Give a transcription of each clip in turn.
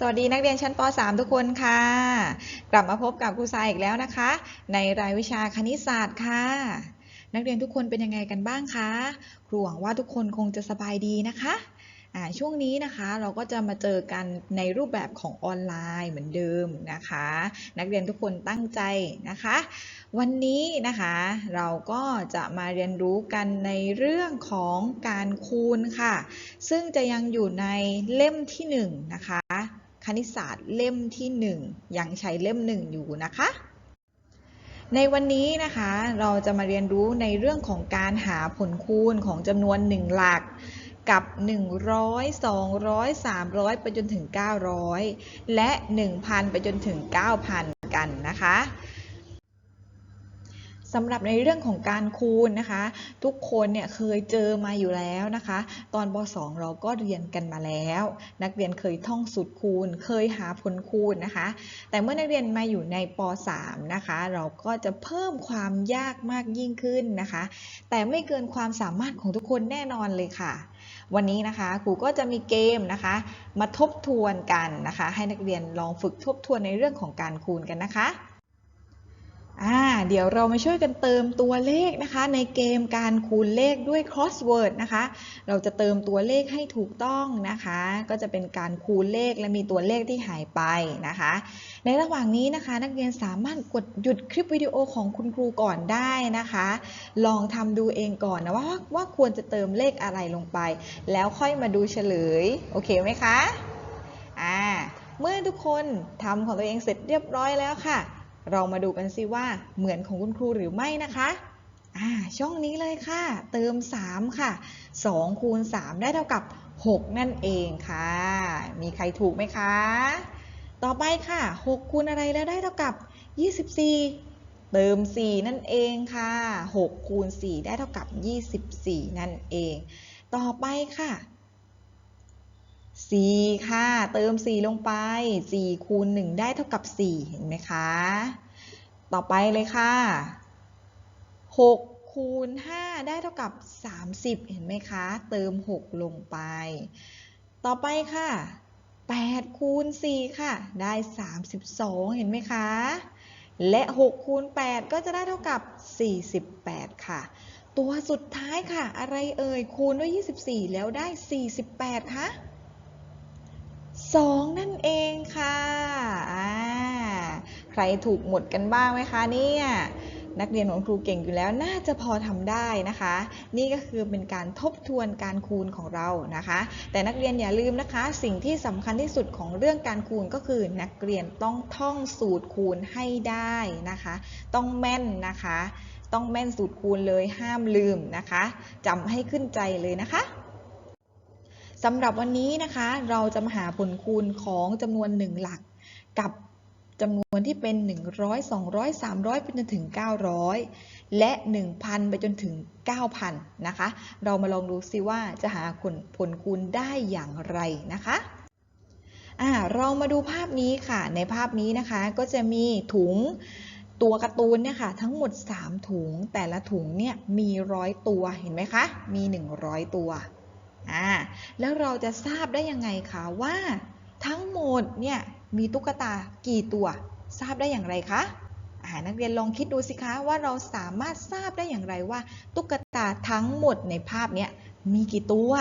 สวัสดีนักเรียนชั้นป .3 ทุกคนค่ะ กลับมาพบกับครูทรายอีกแล้วนะคะ ในรายวิชาคณิตศาสตร์ค่ะ นักเรียนทุกคนเป็นยังไงกันบ้างคะครูหวังว่าทุกคนคงจะสบายดีนะคะช่วงนี้นะคะเราก็จะมาเจอกันในรูปแบบของออนไลน์เหมือนเดิมนะคะ นักเรียนทุกคนตั้งใจนะคะ วันนี้นะคะเราก็จะมาเรียนรู้กันในเรื่องของการคูณค่ะ ซึ่งจะยังอยู่ในเล่มที่หนึ่งนะคะ คณิตศาสตร์เล่มที่หนึ่งยังใช้เล่มหนึ่งอยู่นะคะ ในวันนี้นะคะเราจะมาเรียนรู้ในเรื่องของการหาผลคูณของจำนวน 1 หลักกับ 100 200 300 ไปจนถึง 900 และ 1,000 ไปจนถึง 9,000 กันนะคะ สำหรับในเรื่องของการคูณนะคะ ทุกคนเนี่ยเคยเจอมาอยู่แล้วนะคะ ตอนป .2 เราก็เรียนกันมาแล้ว นักเรียนเคยท่องสูตรคูณ เคยหาผลคูณนะคะ แต่เมื่อนักเรียนมาอยู่ในป .3 นะคะ เราก็จะเพิ่มความยากมากยิ่งขึ้นนะคะ แต่ไม่เกินความสามารถของทุกคนแน่นอนเลยค่ะ วันนี้นะคะครูก็จะมีเกมนะคะ มาทบทวนกันนะคะ ให้นักเรียนลองฝึกทบทวนในเรื่องของการคูณกันนะคะ อ่าเดี๋ยวเรามาช่วยกันเติมตัวเลขนะคะ ในเกมการคูณเลขด้วย crossword นะคะ เราจะเติมตัวเลขให้ถูกต้องนะคะ ก็จะเป็นการคูณเลขและมีตัวเลขที่หายไปนะคะ ในระหว่างนี้นะคะ นักเรียนสามารถกดหยุดคลิปวิดีโอของคุณครูก่อนได้นะคะ ลองทำดูเองก่อนนะว่าว่าควรจะเติมเลขอะไรลงไป แล้วค่อยมาดูเฉลย โอเคไหมคะอ่าเมื่อทุกคนทำของตัวเองเสร็จเรียบร้อยแล้วค่ะ เรามาดูกันสิว่าเหมือนของคุณครูหรือไม่นะคะช่องนี้เลยค่ะ เติม 3 ค่ะ 2 คูณ 3 ได้เท่ากับ 6 นั่นเองค่ะ มีใครถูกไหมคะ ต่อไปค่ะ 6 คูณอะไรแล้วได้เท่ากับ 24 เติม 4 นั่นเองค่ะ 6 คูณ 4 ได้เท่ากับ 24 นั่นเอง ต่อไปค่ะ 4 ค่ะ เติม 4 ลงไป 4 คูณ 1 ได้เท่ากับ 4 เห็นไหมคะ ต่อไปเลยค่ะ 6 คูณ 5 ได้เท่ากับ 30 เห็นไหมคะ เติม 6 ลงไป ต่อไปค่ะ 8 คูณ 4 ค่ะ ได้ 32 เห็นไหมคะ และ 6 คูณ 8 ก็จะได้เท่ากับ 48 ค่ะตัวสุดท้ายค่ะ อะไรเอ่ย คูณด้วย 24 แล้วได้ 48 คะ 2 นั่นเองค่ะใครถูกหมดกันบ้างไหมคะเนี่ยนักเรียนของครูเก่งอยู่แล้วน่าจะพอทำได้นะคะ นี่ก็คือเป็นการทบทวนการคูณของเรานะคะ แต่นักเรียนอย่าลืมนะคะ สิ่งที่สำคัญที่สุดของเรื่องการคูณก็คือ นักเรียนต้องท่องสูตรคูณให้ได้นะคะ ต้องแม่นนะคะ ต้องแม่นสูตรคูณเลยห้ามลืมนะคะจำให้ขึ้นใจเลยนะคะ สำหรับวันนี้นะคะ เราจะมาหาผลคูณของจำนวน 1 หลัก กับจำนวนที่เป็น 100 200 300ไปจนถึง 900 และ 1,000 ไปจนถึง 9,000 นะคะ เรามาลองดูซิว่าจะหาผลผลคูณได้อย่างไรนะคะอ่าเรามาดูภาพนี้ค่ะ ในภาพนี้นะคะก็จะมีถุงตัวการ์ตูนเนี่ยค่ะทั้งหมด 3 ถุงแต่ละถุงเนี่ยมีร้อยตัวเห็นไหมคะ มี 100 ตัว อ่าแล้วเราจะทราบได้ยังไงคะว่าทั้งหมดเนี่ยมีตุ๊กตากี่ตัวทราบได้อย่างไรคะอ่านักเรียนลองคิดดูสิคะว่าเราสามารถทราบได้อย่างไรว่า ตุ๊กตาทั้งหมดในภาพเนี้ยมีกี่ตัว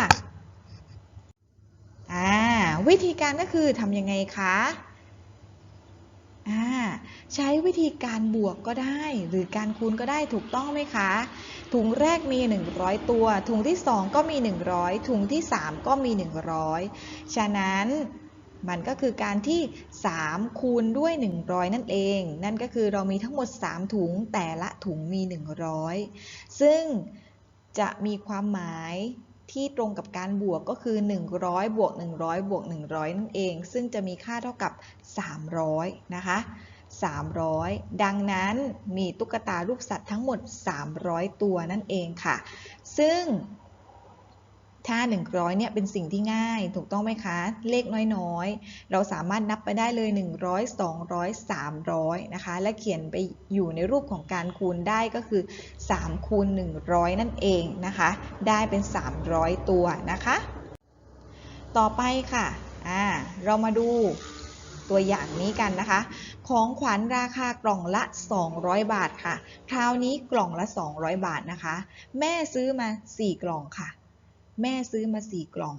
อ่าวิธีการก็คือทำยังไงคะ ใช้วิธีการบวกก็ได้ หรือการคูณก็ได้ถูกต้องไหมคะ ถุงแรกมี 100 ตัว ถุงที่ 2 ก็มี 100 ถุงที่ 3 ก็มี 100 ฉะนั้นมันก็คือการที่ 3 คูณด้วย 100 นั่นเอง นั่นก็คือเรามีทั้งหมด 3 ถุงแต่ละถุงมี 100 ซึ่งจะมีความหมาย ที่ตรงกับการบวกก็คือ 100 บวก 100 บวก 100 นั่นเอง ซึ่งจะมีค่าเท่ากับ 300 นะคะ 300 ดังนั้นมีตุ๊กตารูปสัตว์ทั้งหมด 300 ตัวนั่นเองค่ะ ซึ่ง ถ้า 100เนี่ยเป็นสิ่งที่ง่ายถูกต้องไหมคะ เลขน้อยๆ เราสามารถนับไปได้เลย 100 200 300 นะคะ และเขียนไปอยู่ในรูปของการคูณได้ก็คือ 3 คูณ 100 นั่นเองนะคะ ได้เป็น 300 ตัวนะคะ ต่อไปค่ะอ่าเรามาดูตัวอย่างนี้กันนะคะ ของขวัญราคากล่องละ 200 บาทค่ะ คราวนี้กล่องละ 200 บาทนะคะ แม่ซื้อมา 4 กล่องค่ะ แม่ซื้อมา4กล่อง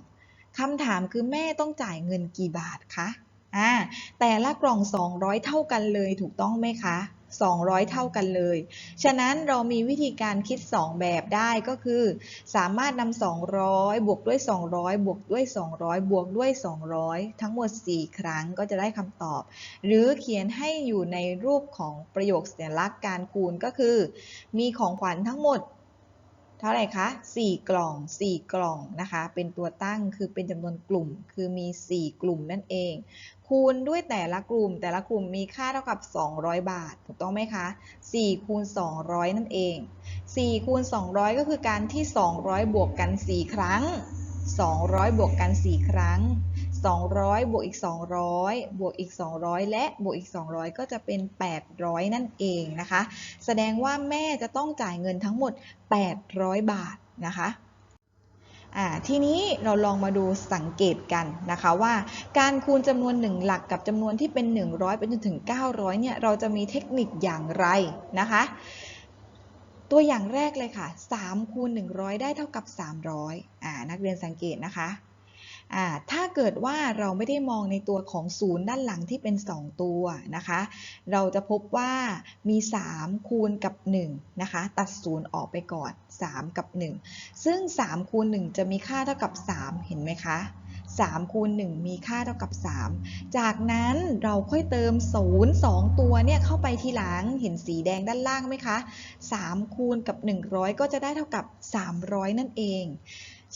คำถามคือแม่ต้องจ่ายเงินกี่บาทคะอ่าแต่ละกล่อง 200 เท่ากันเลยถูกต้องไหมคะ 200 เท่ากันเลย ฉะนั้นเรามีวิธีการคิด 2 แบบได้ก็คือ สามารถนำ200 บวกด้วย 200 บวกด้วย 200 บวกด้วย 200 ทั้งหมด 4 ครั้งก็จะได้คำตอบ หรือเขียนให้อยู่ในรูปของประโยคสัญลักษณ์การคูณก็คือ มีของขวัญทั้งหมด เท่าไหร่คะ4 กล่อง 4 กล่องนะคะ เป็นตัวตั้งคือเป็นจำนวนกลุ่ม คือมี 4 กลุ่มนั่นเอง คูณด้วยแต่ละกลุ่ม แต่ละกลุ่มมีค่าเท่ากับ 200 บาท ถูกต้องไหมคะ 4 คูณ 200 นั่นเอง 4 คูณ 200 ก็คือการที่ 200 บวกกัน 4 ครั้ง 200 บวกกัน 4 ครั้ง 200 บวกอีก 200 บวกอีก 200 และบวกอีก 200 ก็จะเป็น 800 นั่นเองนะคะ แสดงว่าแม่จะต้องจ่ายเงินทั้งหมด 800 บาทนะคะทีนี้เราลองมาดูสังเกตกันนะคะว่าการคูณจำนวน 1 หลักกับจำนวนที่เป็น 100 ไปจนถึง 900 เนี่ยเราจะมีเทคนิคอย่างไรนะคะ ตัวอย่างแรกเลยค่ะ3คูณ100 ได้เท่ากับ 300อ่านักเรียนสังเกตนะคะ ถ้าเกิดว่าเราไม่ได้มองในตัวของศูนย์ด้านหลังที่เป็น 2 ตัวนะคะ เราจะพบว่ามี 3 คูณกับ1นะคะ ตัดศูนย์ออกไปก่อน 3 กับ 1 ซึ่ง 3 คูณ 1 จะมีค่าเท่ากับ 3 เห็นไหมคะ3คูณ1มีค่าเท่ากับ 3 จากนั้นเราค่อยเติม 0 2 ตัวเนี่ยเข้าไปทีหลัง เห็นสีแดงด้านล่างไหมคะ 3 คูณกับ 100 ก็จะได้เท่ากับ 300 นั่นเอง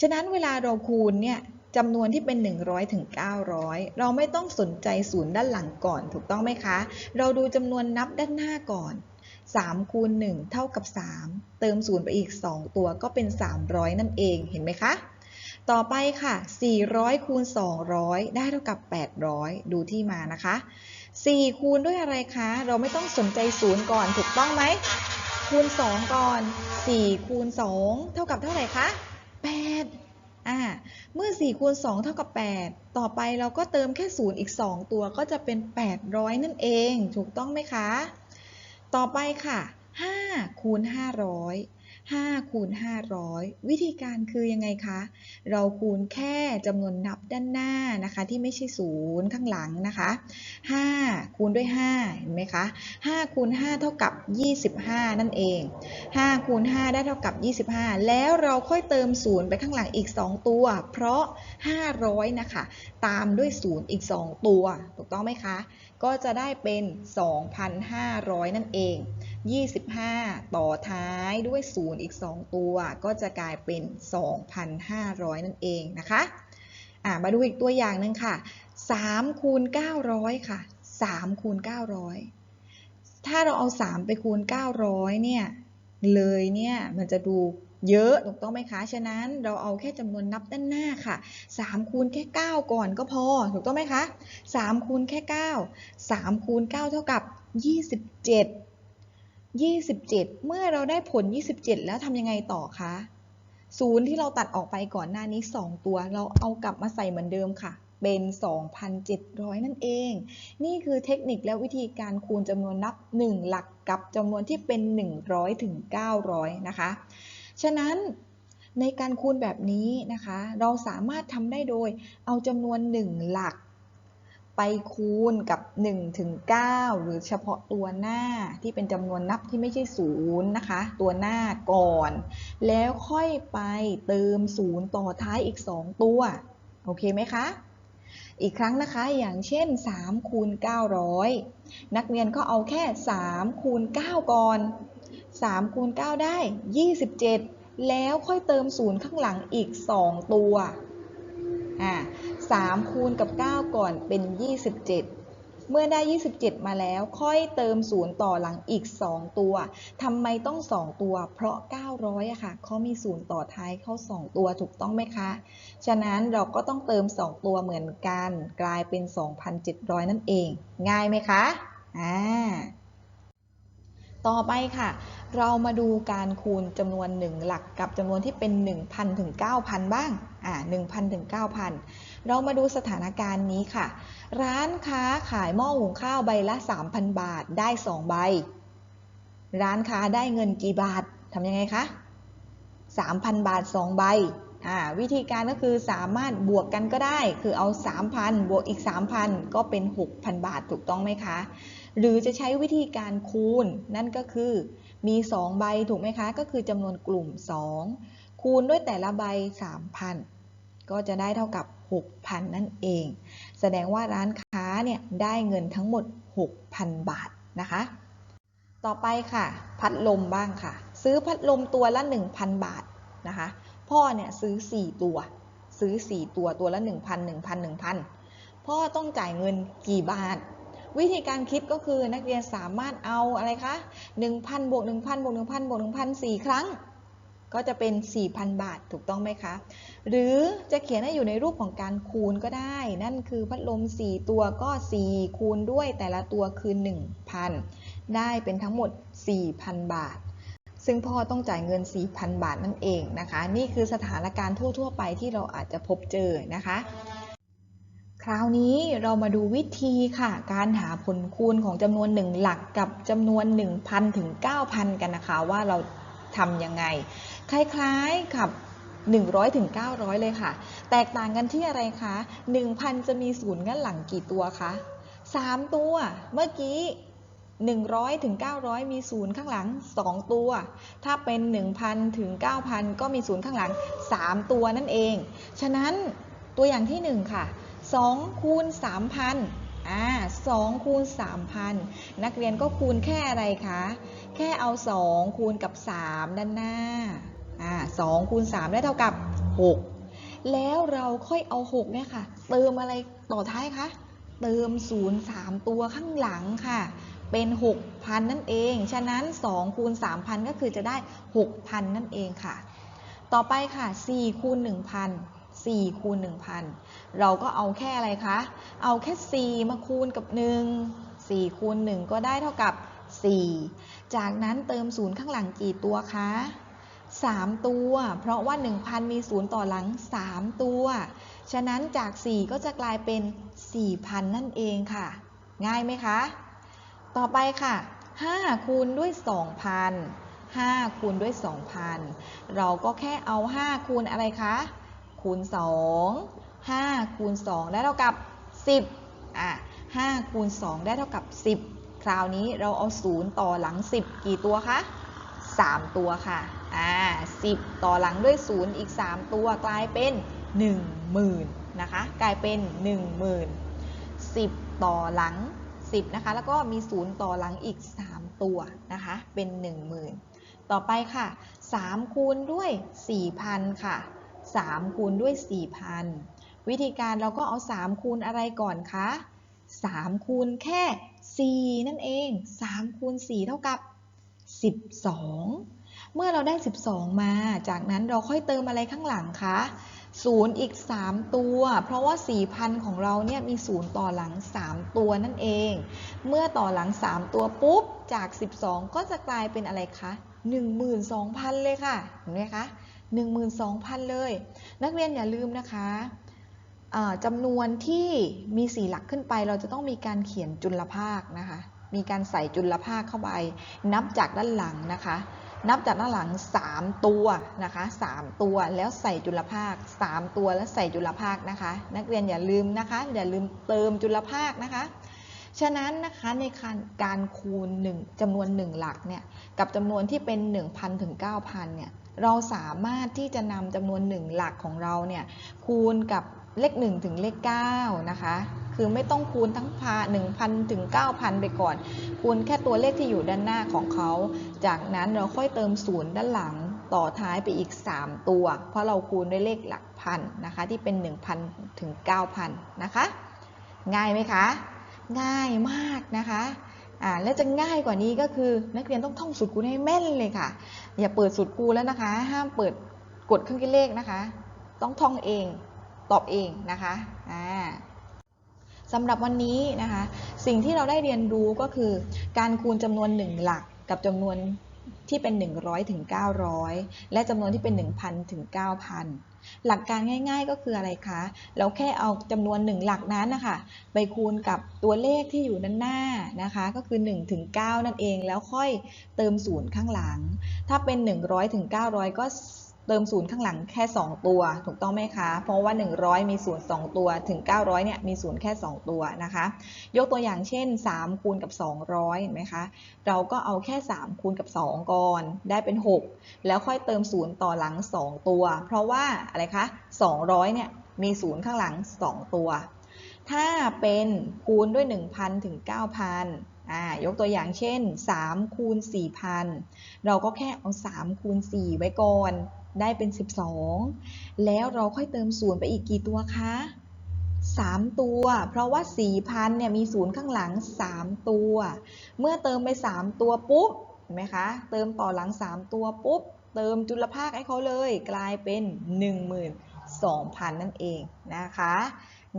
ฉะนั้นเวลาเราคูณเนี่ย จำนวนที่เป็น 100ถึง900 เราไม่ต้องสนใจศูนย์ด้านหลังก่อนถูกต้องไหมคะ เราดูจำนวนนับด้านหน้าก่อน 3 คูณ 1 เท่ากับ 3 เติมศูนย์ไปอีก 2 ตัวก็เป็น 300 นั่นเองเห็นไหมคะ ต่อไปค่ะ 400 คูณ 200 ได้เท่ากับ 800 ดูที่มานะคะ 4 คูณด้วยอะไรคะ เราไม่ต้องสนใจศูนย์ก่อนถูกต้องไหมคูณ 2 ก่อน 4 คูณ 2 เท่ากับเท่าไหร่คะ 8 อ่าเมื่อ4คูณ2เท่ากับ 8 ต่อไปเราก็เติมแค่ 0 อีก 2 ตัวก็จะเป็น 800 นั่นเอง ถูกต้องไหมคะ ต่อไปค่ะ5คูณ500 5คูณ500 วิธีการคือยังไงคะ เราคูณแค่จำนวนนับด้านหน้านะคะ ที่ไม่ใช่ศูนย์ข้างหลังนะคะ5คูณด้วย5เห็นไหมคะ5คูณ5เท่ากับ 25 นั่นเอง5คูณ5ได้เท่ากับ 25 แล้วเราค่อยเติมศูนย์ไปข้างหลังอีก 2 ตัว เพราะ 500 นะคะ ตามด้วยศูนย์อีก 2 ตัว ถูกต้องไหมคะ ก็จะได้เป็น 2,500 นั่นเอง 25 ต่อท้ายด้วย 0 อีก 2 ตัว ก็จะกลายเป็น 2,500 นั่นเองนะคะะมาดูอีกตัวอย่างหนึ่งค่ะ3คูณ900 ค่ะ3คูณ900 ถ้าเราเอา 3 ไปคูณ 900 เนี่ย เลยเนี่ย มันจะดูเยอะถูกต้องไหมคะ ฉะนั้นเราเอาแค่จำนวนนับด้านหน้าค่ะ 3 คูณแค่ 9 ก่อนก็พอ ถูกต้องไหมคะ 3 คูณแค่ 9 3 คูณ 9 เท่ากับ 27 27 เมื่อเราได้ผล 27 แล้วทำยังไงต่อคะศูนย์ที่เราตัดออกไปก่อนหน้านี้ 2 ตัว เราเอากลับมาใส่เหมือนเดิมค่ะ เป็น 2,700 นั่นเอง นี่คือเทคนิคและวิธีการคูณจำนวนนับ 1 หลักกับจำนวนที่เป็น 100 ถึง 900 นะคะ ฉะนั้นในการคูณแบบนี้นะคะ เราสามารถทำได้โดยเอาจำนวน 1 หลัก ไปคูณกับ1ถึง9หรือเฉพาะตัวหน้าที่เป็นจำนวนนับที่ไม่ใช่ศูนย์นะคะ ตัวหน้าก่อน แล้วค่อยไปเติมศูนย์ต่อท้ายอีก 2 ตัว โอเคไหมคะ อีกครั้งนะคะอย่างเช่น3คูณ900 นักเรียนก็เอาแค่3คูณ9ก่อน3คูณ9ได้ 27 แล้วค่อยเติมศูนย์ข้างหลังอีก 2 ตัว อ่า3คูณกับ 9 ก่อนเป็น 27 เมื่อได้ 27 มาแล้ว ค่อยเติมศูนย์ต่อหลังอีก 2 ตัวทำไมต้อง 2 ตัว เพราะ 900อะค่ะเขามีศูนย์ต่อท้ายเข้า 2 ตัวถูกต้องไหมคะ ฉะนั้นเราก็ต้องเติม 2 ตัวเหมือนกัน กลายเป็น 2,700 นั่นเอง ง่ายไหมคะอ่าต่อไปค่ะ เรามาดูการคูณจำนวน 1 หลักกับจำนวนที่เป็น 1,000 ถึง 9,000 บ้าง อ่า1,000ถึง9,000 เรามาดูสถานการณ์นี้ค่ะ ร้านค้าขายหม้อหุงข้าวใบละ 3,000 บาทได้ 2 ใบ ร้านค้าได้เงินกี่บาททำยังไงคะ3,000 บาท 2 ใบอ่าวิธีการก็คือสามารถบวกกันก็ได้ คือเอา 3,000 บวกอีก 3,000 ก็เป็น 6,000 บาทถูกต้องไหมคะ หรือจะใช้วิธีการคูณ นั่นก็คือมี 2 ใบถูกไหมคะ ก็คือจำนวนกลุ่ม 2 คูณด้วยแต่ละใบ 3,000 ก็จะได้เท่ากับ 6,000 นั่นเอง แสดงว่าร้านค้าเนี่ยได้เงินทั้งหมด 6,000 บาทนะคะ ต่อไปค่ะ พัดลมบ้างค่ะ ซื้อพัดลมตัวละ 1,000 บาทนะคะ พ่อเนี่ยซื้อ 4 ตัว ซื้อ 4 ตัวตัวละ 1,000 1,000 1,000 พ่อต้องจ่ายเงินกี่บาทวิธีการคิดก็คือนักเรียนสามารถเอาอะไรคะ 1,000บวก1,000บวก1,000บวก1,000 4 ครั้ง ก็จะเป็น 4,000 บาทถูกต้องไหมคะ หรือจะเขียนให้อยู่ในรูปของการคูณก็ได้ นั่นคือพัดลม 4 ตัวก็ 4 คูณด้วยแต่ละตัวคือ 1,000 ได้เป็นทั้งหมด 4,000 บาท ซึ่งพ่อต้องจ่ายเงิน 4,000 บาทนั่นเองนะคะ นี่คือสถานการณ์ทั่ว ๆ ไปที่เราอาจจะพบเจอนะคะ คราวนี้เรามาดูวิธีค่ะ การหาผลคูณของจำนวน 1 หลักกับจำนวน 1,000 ถึง 9,000 กันนะคะว่าเราทำยังไง คล้ายๆกับ 100ถึง900 เลยค่ะ แตกต่างกันที่อะไรคะ 1,000 จะมีศูนย์ด้านหลังกี่ตัวคะ 3 ตัว เมื่อกี้ 100ถึง900 มีศูนย์ข้างหลัง 2 ตัว ถ้าเป็น 1,000ถึง9,000 ก็มีศูนย์ข้างหลัง 3 ตัวนั่นเอง ฉะนั้นตัวอย่างที่ 1 ค่ะ 2 คูณ 3,000อ่า2คูณ3,000นักเรียนก็คูณแค่อะไรคะ แค่เอา2คูณกับ3ด้านหน้า อ่า2คูณ3ได้เท่ากับ6แล้วเราค่อยเอา6เนี่ยค่ะ เติมอะไรต่อท้ายคะ เติม0 3ตัวข้างหลังค่ะ เป็น6,000นั่นเอง ฉะนั้น2คูณ3,000ก็คือจะได้6,000นั่นเองค่ะ ต่อไปค่ะ4คูณ1,000 4คูณ1,000 เราก็เอาแค่อะไรคะ เอาแค่ 4 มาคูณกับ 1 4คูณ1ก็ได้เท่ากับ 4 จากนั้นเติม0ข้างหลังกี่ตัวคะ 3 ตัว เพราะว่า 1,000 มี 0 ต่อหลัง 3 ตัว ฉะนั้นจาก 4 ก็จะกลายเป็น 4,000 นั่นเองค่ะ ง่ายไหมคะ ต่อไปค่ะ 5 คูณด้วย 2,000 5 คูณด้วย 2,000 เราก็แค่เอา 5 คูณอะไรคะ คูณ 2 5 คูณ 2 ได้เท่ากับ 10อะ5คูณ 2 ได้เท่ากับ 10 คราวนี้เราเอา 0 ต่อหลัง 10 กี่ตัวคะ 3 ตัวค่ะอ่า10 ต่อหลังด้วย 0 อีก 3 ตัวกลายเป็น 10,000นะคะกลายเป็น 10,000 10 ต่อหลัง 10นะคะแล้วก็มี 0 ต่อหลังอีก 3 ตัวนะคะเป็น 10,000 ต่อไปค่ะ 3 คูณด้วย 4,000 ค่ะ 3 คูณด้วย 4,000 วิธีการเราก็เอา 3 คูณอะไรก่อนคะ3คูณแค่ 4 นั่นเอง 3คูณ4เท่ากับ 12 เมื่อเราได้ 12 มา จากนั้นเราค่อยเติมอะไรข้างหลังคะ0อีก 3 ตัว เพราะว่า 4,000 ของเราเนี่ยมี0ต่อหลัง 3 ตัวนั่นเอง เมื่อต่อหลัง 3 ตัวปุ๊บ จาก 12 ก็จะกลายเป็นอะไรคะ 12,000 เลยค่ะ เห็นไหมคะ 12,000 เลย นักเรียนอย่าลืมนะคะจำนวนที่มี 4 หลักขึ้นไป เราจะต้องมีการเขียนจุลภาคนะคะ มีการใส่จุลภาคเข้าไป นับจากด้านหลังนะคะ นับจากด้านหลัง 3 ตัวนะคะ3ตัวแล้วใส่จุลภาค 3 ตัวแล้วใส่จุลภาคนะคะ นักเรียนอย่าลืมนะคะ อย่าลืมเติมจุลภาคนะคะ ฉะนั้นนะคะในการการคูณ1จำนวน 1 หลักเนี่ยกับจำนวนที่เป็น 1,000ถึง9,000เนี่ยเราสามารถที่จะนำจำนวน 1 หลักของเราเนี่ยคูณกับเลข 1 ถึงเลข9นะคะ คือไม่ต้องคูณทั้งพา1,000 ถึง 9,000 ไปก่อน คูณแค่ตัวเลขที่อยู่ด้านหน้าของเขา จากนั้นเราค่อยเติมศูนย์ด้านหลังต่อท้ายไปอีก 3 ตัว เพราะเราคูณด้วยเลขหลักพันนะคะที่เป็น 1,000 ถึง 9,000 นะคะ ง่ายไหมคะ ง่ายมากนะคะอ่าและจะง่ายกว่านี้ก็คือนักเรียนต้องท่องสูตรคูณให้แม่นเลยค่ะ อย่าเปิดสูตรคูณแล้วนะคะ ห้ามเปิดกดเครื่องคิดเลขนะคะ ต้องท่องเองตอบเองนะคะอ่า สำหรับวันนี้นะคะ สิ่งที่เราได้เรียนรู้ก็คือ การคูณจำนวน 1 หลักกับจำนวนที่เป็น 100ถึง900 และจำนวนที่เป็น 1,000ถึง9,000 หลักการง่าย ๆ ก็คืออะไรคะ เราแค่เอาจำนวน 1 หลักนั้นนะคะไปคูณกับตัวเลขที่อยู่ด้านหน้านะคะ ก็คือ1ถึง9นั่นเองแล้วค่อยเติมศูนย์ข้างหลัง ถ้าเป็น 100ถึง900 ก็ เติมศูนย์ข้างหลังแค่ 2 ตัว ถูกต้องไหมคะ เพราะว่า 100 มีศูนย์2ตัว ถึง 900 เนี่ย มีศูนย์แค่ 2 ตัวนะคะ ยกตัวอย่างเช่น 3 คูณกับ 200 เห็นไหมคะ เราก็เอาแค่ 3 คูณกับ 2 ก่อน ได้เป็น 6 แล้วค่อยเติมศูนย์ต่อหลัง 2 ตัว เพราะว่าอะไรคะ 200 เนี่ย มีศูนย์ข้างหลัง 2 ตัว ถ้าเป็นคูณด้วย 1,000 ถึง 9,000ยกตัวอย่างเช่น 3 คูณ 4,000 เราก็แค่เอา 3 คูณ 4 ไว้ก่อน ได้เป็น 12 แล้วเราค่อยเติมศูนย์ไปอีกกี่ตัวคะ 3 ตัว เพราะว่า 4,000 เนี่ยมีศูนย์ข้างหลัง 3 ตัว เมื่อเติมไป 3 ตัวปุ๊บ เห็นไหมคะ เติมต่อหลัง 3 ตัวปุ๊บ เติมจุลภาคให้เขาเลย กลายเป็น 12,000 นั่นเองนะคะ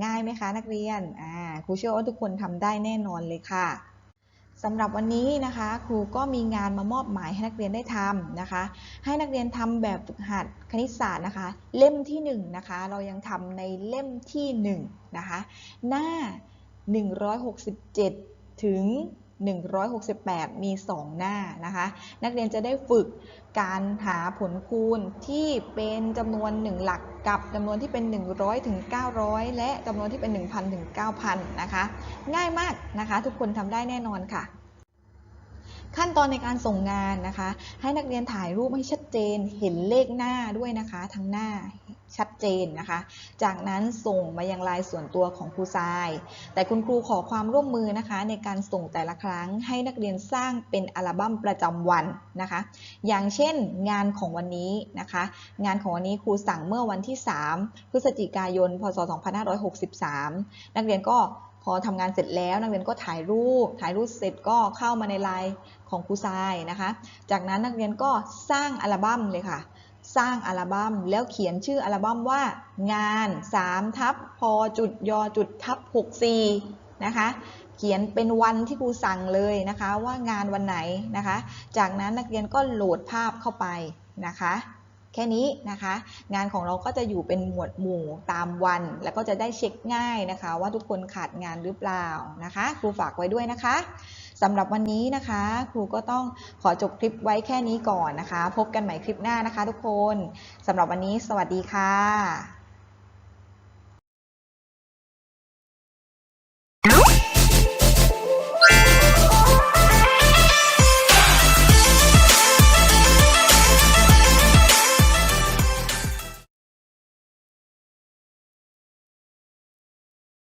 ง่ายไหมคะนักเรียน อ่า ครูเชื่อว่าทุกคนทำได้แน่นอนเลยค่ะ สำหรับวันนี้นะคะ ครูก็มีงานมามอบหมายให้นักเรียนได้ทำนะคะ ให้นักเรียนทำแบบฝึกหัดคณิตศาสตร์นะคะ เล่มที่1นะคะ เรายังทำในเล่มที่1นะคะ หน้า 167 ถึง 168 มี 2 หน้านะคะ นักเรียนจะได้ฝึกการหาผลคูณที่เป็นจำนวน 1 หลักกับจำนวนที่เป็น 100ถึง900 และจำนวนที่เป็น 1,000ถึง9,000 นะคะ ง่ายมากนะคะ ทุกคนทำได้แน่นอนค่ะ ขั้นตอนในการส่งงานนะคะ ให้นักเรียนถ่ายรูปให้ชัดเจน เห็นเลขหน้าด้วยนะคะ ทั้งหน้าชัดเจนนะคะ จากนั้นส่งมายังไลน์ส่วนตัวของครูทราย แต่คุณครูขอความร่วมมือนะคะ ในการส่งแต่ละครั้งให้นักเรียนสร้างเป็นอัลบั้มประจำวันนะคะ อย่างเช่นงานของวันนี้นะคะ งานของวันนี้ครูสั่งเมื่อวันที่ 3 พฤศจิกายน พศ 2563 นักเรียนก็ พอทำงานเสร็จแล้วนักเรียนก็ถ่ายรูป ถ่ายรูปเสร็จก็เข้ามาในไลน์ของครูทรายนะคะ จากนั้นนักเรียนก็สร้างอัลบั้มเลยค่ะ สร้างอัลบั้มแล้วเขียนชื่ออัลบั้มว่า งาน3ทับพอจุดยอจุดทับ64นะคะ เขียนเป็นวันที่ครูสั่งเลยนะคะ ว่างานวันไหนนะคะ จากนั้นนักเรียนก็โหลดภาพเข้าไปนะคะ แค่นี้นะคะ งานของเราก็จะอยู่เป็นหมวดหมู่ตามวัน แล้วก็จะได้เช็คง่ายนะคะ ว่าทุกคนขาดงานหรือเปล่านะคะ ครูฝากไว้ด้วยนะคะสำหรับวันนี้นะคะ ครูก็ต้องขอจบคลิปไว้แค่นี้ก่อนนะคะ พบกันใหม่คลิปหน้านะคะ ทุกคนสำหรับวันนี้ สวัสดีค่ะ